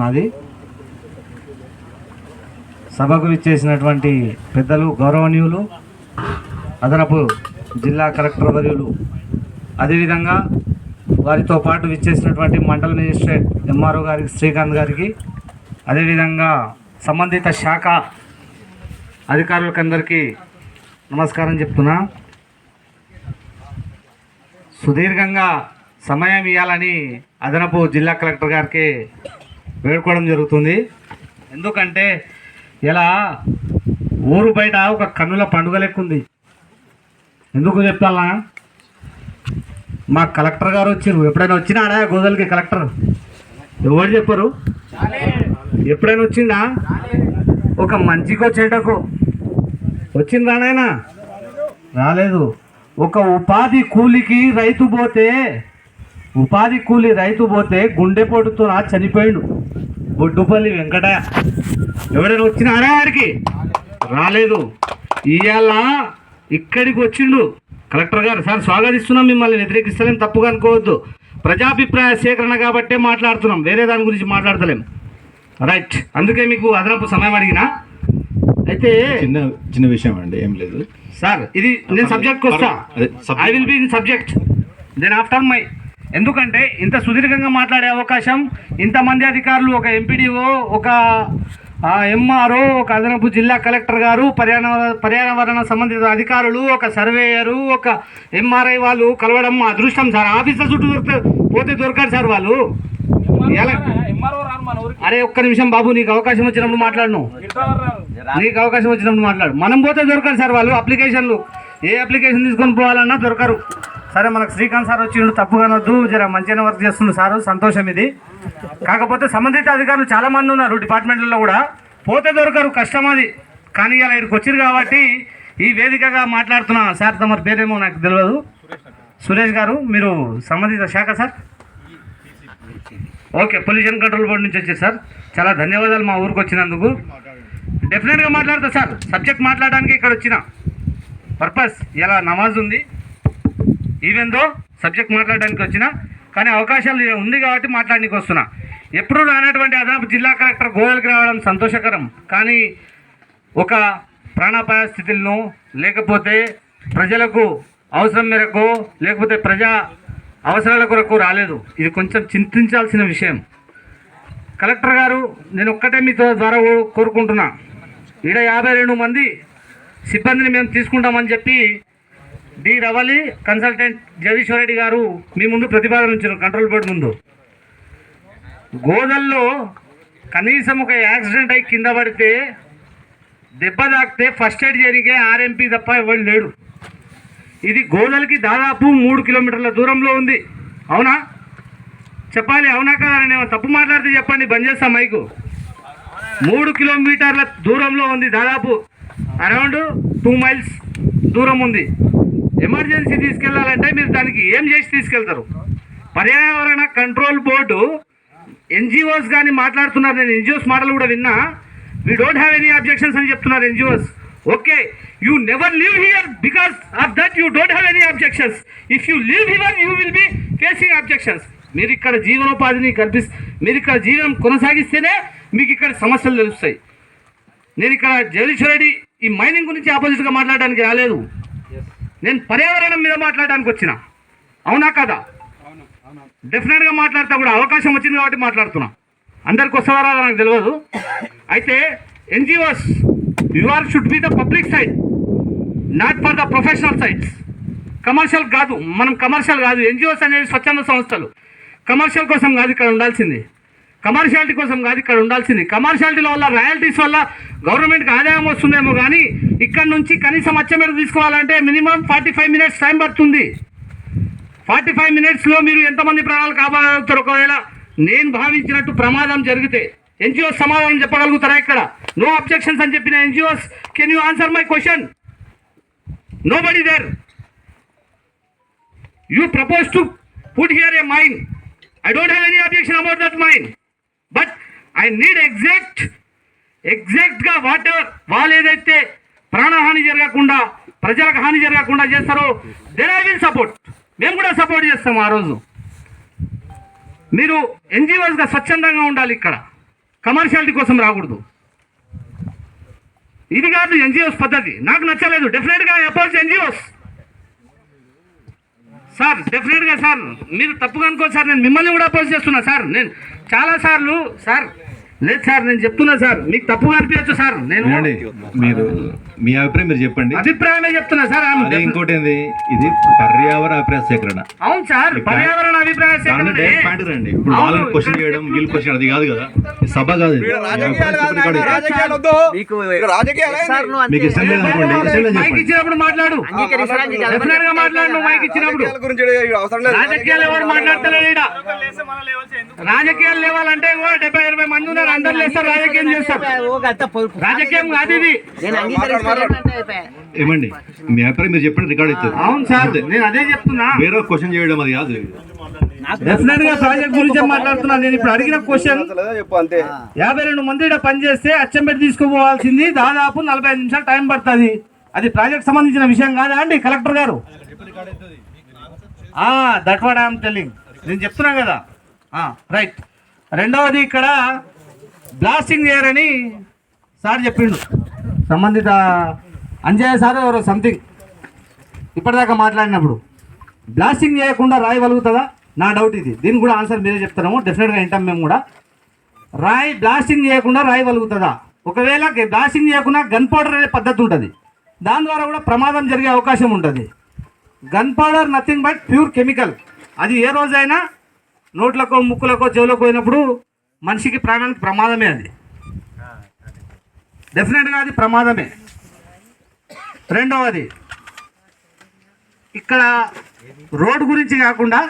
ఉన్నది సభకు విచ్చేసినటువంటి పెద్దలు గౌరవనీయులు అదనపు జిల్లా కలెక్టర్ వర్యులు అదేవిధంగా వారితో పాటు విచ్చేసినటువంటి మండల మేజిస్ట్రేట్ ఎంఆర్ఓ గారికి శ్రీకాంత్ గారికి అదేవిధంగా సంబంధిత శాఖ అధికారులకందరికీ నమస్కారం చెప్తున్నా. సుదీర్ఘంగా సమయం ఇవ్వాలని అదనపు జిల్లా కలెక్టర్ గారికి వేడుకోవడం జరుగుతుంది. ఎందుకంటే ఇలా ఊరు బయట ఒక కన్నుల పండుగ లెక్క ఉంది ఎందుకు చెప్పాలా మా కలెక్టర్ గారు వచ్చారు ఎప్పుడైనా వచ్చినాడా గోదలకి కలెక్టర్? ఎవరు చెప్పరు? ఎప్పుడైనా వచ్చిందా ఒక మంచికో చెడ్డకో. వచ్చిందానాయనా రాలేదు. ఒక ఉపాధి కూలికి రైతు పోతే ఉపాధి కూలి రైతు పోతే గుండెపోటుతో నా చనిపోయిండు. బొడ్డుపల్లి వెంకటయ్య. ఎవడైనా వచ్చినారా వారికి రాలేదు. ఇవాళ ఇక్కడికి వచ్చిండు. కలెక్టర్ గారు సార్ స్వాగతిస్తున్నాం మిమ్మల్ని. వ్యతిరేకిస్తలేం తప్పుగా అనుకోవద్దు. ప్రజాభిప్రాయ సేకరణ కాబట్టే మాట్లాడుతున్నాం. వేరే దాని గురించి మాట్లాడతలేం. రైట్. అందుకే మీకు అదనపు సమయం అడిగినా. అయితే చిన్న చిన్న విషయం అండి ఏం లేదు. సార్ ఇది నేను సబ్జెక్ట్కి వస్తా. I will be in subject then after my ఎందుకంటే ఇంత సుదీర్ఘంగా మాట్లాడే అవకాశం ఇంతమంది అధికారులు ఒక ఎంపీడీఓ ఒక ఎంఆర్ఓ ఒక అదనపు జిల్లా కలెక్టర్ గారు పర్యావరణ పర్యావరణ సంబంధిత అధికారులు ఒక సర్వేయరు ఒక ఎంఆర్ఐ వాళ్ళు కలవడం మా అదృష్టం సార్. ఆఫీసర్ చుట్టూ దొరికితే పోతే దొరకారు సార్ వాళ్ళు. అరే ఒక్క నిమిషం బాబు నీకు అవకాశం వచ్చినప్పుడు మాట్లాడను. నీకు అవకాశం వచ్చినప్పుడు మాట్లాడు. మనం పోతే దొరకరు సార్ వాళ్ళు అప్లికేషన్లు. ఏ అప్లికేషన్ తీసుకొని పోవాలన్నా దొరకరు. సరే మనకు శ్రీకాంత్ సార్ వచ్చిండు తప్పుగానొద్దు జర మంచిగా వర్క్ చేస్తుండు సారు. సంతోషం ఇది. కాకపోతే సంబంధిత అధికారులు చాలా మంది ఉన్నారు డిపార్ట్మెంట్లలో కూడా. పోతే దొరకరు కష్టం అది. కానీ ఇలా ఇక్కడికి వచ్చారు కాబట్టి ఈ వేదికగా మాట్లాడుతున్నా. సార్ తమరి పేరేమో నాకు తెలియదు సురేష్ గారు మీరు సంబంధిత శాఖ sir? Okay pollution control board నుంచి వచ్చారు సార్. చాలా ధన్యవాదాలు మా ఊరికి వచ్చినందుకు. డెఫినెట్గా మాట్లాడతా సార్. సబ్జెక్ట్ మాట్లాడడానికి ఇక్కడ వచ్చిన పర్పస్ ఇలా నమాజ్ ఉంది. ఈవెన్ దో సబ్జెక్ట్ మాట్లాడడానికి వచ్చిన కానీ అవకాశాలు ఉంది కాబట్టి మాట్లాడడానికి వస్తున్నా. ఎప్పుడు రానటువంటి అదనపు జిల్లా కలెక్టర్ గోయల్కి రావడం సంతోషకరం. కానీ ఒక ప్రాణాపాయ స్థితులను లేకపోతే ప్రజలకు అవసరం మేరకు లేకపోతే ప్రజా అవసరాల కొరకు రాలేదు. ఇది కొంచెం చింతించాల్సిన విషయం. కలెక్టర్ గారు నేను ఒక్కటే మీతో ద్వారా కోరుకుంటున్నా. ఈడ యాభై రెండు మంది సిబ్బందిని మేము తీసుకుంటామని చెప్పి డి రవలి కన్సల్టెంట్ జగదీశ్వర్ రెడ్డి గారు మీ ముందు ప్రతిపాదన ఉంచారు కంట్రోల్ బోర్డు ముందు. గోదల్లో కనీసం ఒక యాక్సిడెంట్ అయి కింద పడితే దెబ్బ తాకితే ఫస్ట్ ఎయిడ్ జరిగే ఆర్ఎంపీ తప్ప ఎవరు లేడు. ఇది గోదలకి దాదాపు మూడు కిలోమీటర్ల దూరంలో ఉంది. అవునా? చెప్పాలి అవునా కదా నేను తప్పు మాట్లాడితే చెప్పండి బంద్ చేస్తాం మైకు. మూడు కిలోమీటర్ల దూరంలో ఉంది దాదాపు అరౌండ్ టూ మైల్స్ దూరం ఉంది. ఎమర్జెన్సీ తీసుకెళ్ళాలంటే మీరు దానికి ఏం చేసి తీసుకెళ్తారు? పర్యావరణ కంట్రోల్ బోర్డు ఎన్జిఓస్ కానీ మాట్లాడుతున్నారు. నేను ఎన్జిఓస్ మాటలు కూడా విన్నా. We don't have any objections అని చెప్తున్నారు NGOs. Okay you never live here because of that you don't have any objections if you live here you will be facing objections మీరు ఇక్కడ జీవనోపాధిని కల్పిస్ మీరు ఇక్కడ జీవనం కొనసాగిస్తేనే మీకు ఇక్కడ సమస్యలు తెలుస్తాయి. నేను ఇక్కడ జగదీశ్వరరెడ్డి ఈ మైనింగ్ గురించి ఆపోజిట్గా మాట్లాడడానికి రాలేదు. నేను పర్యావరణం మీద మాట్లాడడానికి వచ్చిన. అవునా కదా? డెఫినెట్గా మాట్లాడతా కూడా అవకాశం వచ్చింది కాబట్టి మాట్లాడుతున్నా. అందరికి వస్తారా నాకు తెలియదు. అయితే NGOs your should be the public side not for the professional sites commercial కాదు మనం కమర్షియల్ కాదు. ఎన్జిఓస్ అనేది స్వచ్ఛంద సంస్థలు. కమర్షియల్ కోసం కాదు ఇక్కడ ఉండాల్సింది. కమర్షియాలిటీ కోసం కాదు ఇక్కడ ఉండాల్సింది. కమర్షియాలిటీల వల్ల రాయల్టీస్ వల్ల గవర్నమెంట్కి ఆదాయం వస్తుందేమో కానీ ఇక్కడ నుంచి కనీసం అచ్చమేడ తీసుకోవాలంటే minimum forty five minutes time పడుతుంది. ఫార్టీ ఫైవ్ మినిట్స్లో మీరు ఎంతమంది ప్రాణాలు కాపాడగలుగుతారు? ఒకవేళ నేను భావించినట్టు ప్రమాదం జరిగితే ఎన్జిఓస్ సమాధానం చెప్పగలుగుతారా ఇక్కడ? నో అబ్జెక్షన్స్ అని చెప్పిన NGOs can you answer my question nobody there you propose to put here a mine I don't have any objection about that mine but I need exact ఎగ్జాక్ట్గా వాట్ ఎవర్ వాళ్ళు ఏదైతే ప్రాణహాని జరగకుండా ప్రజలకు హాని జరగకుండా చేస్తారో. దెన్ ఐ విల్ సపోర్ట్ మేము కూడా సపోర్ట్ చేస్తాం ఆ రోజు. మీరు ఎన్జిఓస్గా స్వచ్ఛందంగా ఉండాలి ఇక్కడ. కమర్షియాలిటీ కోసం రాకూడదు. ఇది కాదు ఎన్జిఓస్ పద్ధతి. నాకు నచ్చలేదు. డెఫినెట్గా అపోజ్ ఎన్జిఓస్ సార్ డెఫినెట్గా సార్ మీరు తప్పుగా అనుకోండి సార్ నేను మిమ్మల్ని కూడా అపోజ్ చేస్తున్నా సార్ నేను చాలా సార్లు సార్ లేదు సార్ నేను చెప్తున్నా సార్. మీకు తప్పుగా అనిపించచ్చు సార్. నేను ఏమండి మీరు మీ అభిప్రాయం మీరు చెప్పండి. అభిప్రాయమే చెప్తున్నా సార్ I'm అదే defi- ఇంకోటి ఏంది ఇది పర్యావరణ అభిప్రాయ సేకరణ అవును సార్ పర్యావరణ అభిప్రాయ దాంట్లో సేకరణే. డైరెక్ట్ పాయింట్ రండి. ఇప్పుడు అవును, వాళ్ళని క్వశ్చన్ చేయడం వీళ్ళు క్వశ్చన్ అది కాదు కదా. ఇది సభ కాదు ఇది. రాజకీయాలు కాదు వద్దు. మీకు ఇక్కడ రాజకీయాలు ఏంది? సార్ నువ్వు మీకు ఇష్టం లేదు మైక్ చెప్పండి ఇచ్చినప్పుడు మాట్లాడు. డెఫినెట్గా మాట్లాడు నువ్వు మైక్ ఇచ్చినప్పుడు. రాజకీయాల గురించి ఇక్కడ అవసరం లేదు. రాజకీయాలు ఎవరు మాట్లాడతలేడు ఈడ. రాజకీయాలు లేవాలంటే ఓ డెబ్బై ఇరవై మంది ఉన్నారు. అందరు లేస్తారు రాజకీయం చేస్తారు. రాజకీయం కాదు ఇది. ఏమండి? మీ అభిప్రాయం మీరు చెప్పండి రికార్డ్ అవుతుంది అవును సార్ నేను అదే చెప్తున్నా. వేరే క్వశ్చన్ చేయడం అది కాదు. డెఫినెట్గా ప్రాజెక్ట్ గురించి మాట్లాడుతున్నా. నేను ఇప్పుడు అడిగిన క్వశ్చన్ యాభై రెండు మంది ఇక్కడ పనిచేస్తే అచ్చంపేట తీసుకుపోవాల్సింది దాదాపు నలభై ఐదు నిమిషాలు టైం పడుతుంది. అది ప్రాజెక్ట్ సంబంధించిన విషయం కాదా అండి కలెక్టర్ గారు? That what I'm telling. నేను చెప్తున్నా కదా. రైట్. రెండవది ఇక్కడ బ్లాస్టింగ్ చేయరని సార్ చెప్పిండు. సంబంధిత అంజయ్య సార్ ఎవరో సంథింగ్ ఇప్పటిదాకా మాట్లాడినప్పుడు. బ్లాస్టింగ్ చేయకుండా రాయగలుగుతుందా నా డౌట్ ఇది. దీనికి కూడా ఆన్సర్ మీరే చెప్తున్నాము డెఫినెట్గా వింటాం మేము కూడా. రాయి బ్లాస్టింగ్ చేయకుండా రాయగలుగుతుందా ఒకవేళ బ్లాస్టింగ్ చేయకుండా గన్ పౌడర్ అనే పద్ధతి ఉంటుంది. దాని ద్వారా కూడా ప్రమాదం జరిగే అవకాశం ఉంటుంది. Gun powder nothing but pure chemical అది ఏ రోజైనా నోట్లకో ముక్కులకో చెవులకు పోయినప్పుడు మనిషికి ప్రాణానికి ప్రమాదమే అది. డెఫినెట్గా అది ప్రమాదమే. రెండవది ఇక్కడ రోడ్ గురించి కాకుండా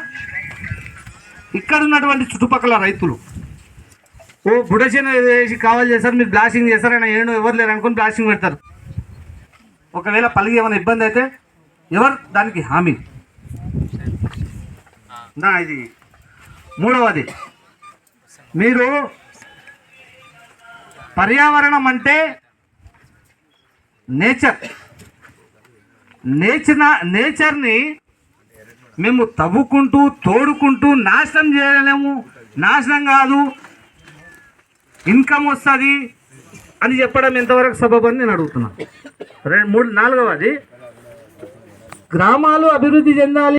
ఇక్కడ ఉన్నటువంటి చుట్టుపక్కల రైతులు. ఓ బుడచిన వేసి కావాలి చేస్తారు మీరు బ్లాస్టింగ్ చేస్తారు ఆయన ఏడు ఎవరు లేరు అనుకుని బ్లాస్టింగ్ పెడతారు. ఒకవేళ పలికి ఏమైనా ఇబ్బంది అయితే ఎవరు దానికి హామీ? నా ఇది మూడవది మీరు పర్యావరణం అంటే నేచర్. నేచర్ నేచర్ని మేము తవ్వుకుంటూ తోడుకుంటూ నాశనం చేయలేము. నాశనం కాదు. ఇన్కమ్ వస్తుంది అని చెప్పడం ఎంతవరకు సబబని నేను అడుగుతున్నాను రెండు మూడు నాలుగవది. గ్రామాలు అభివృద్ధి చెందాలి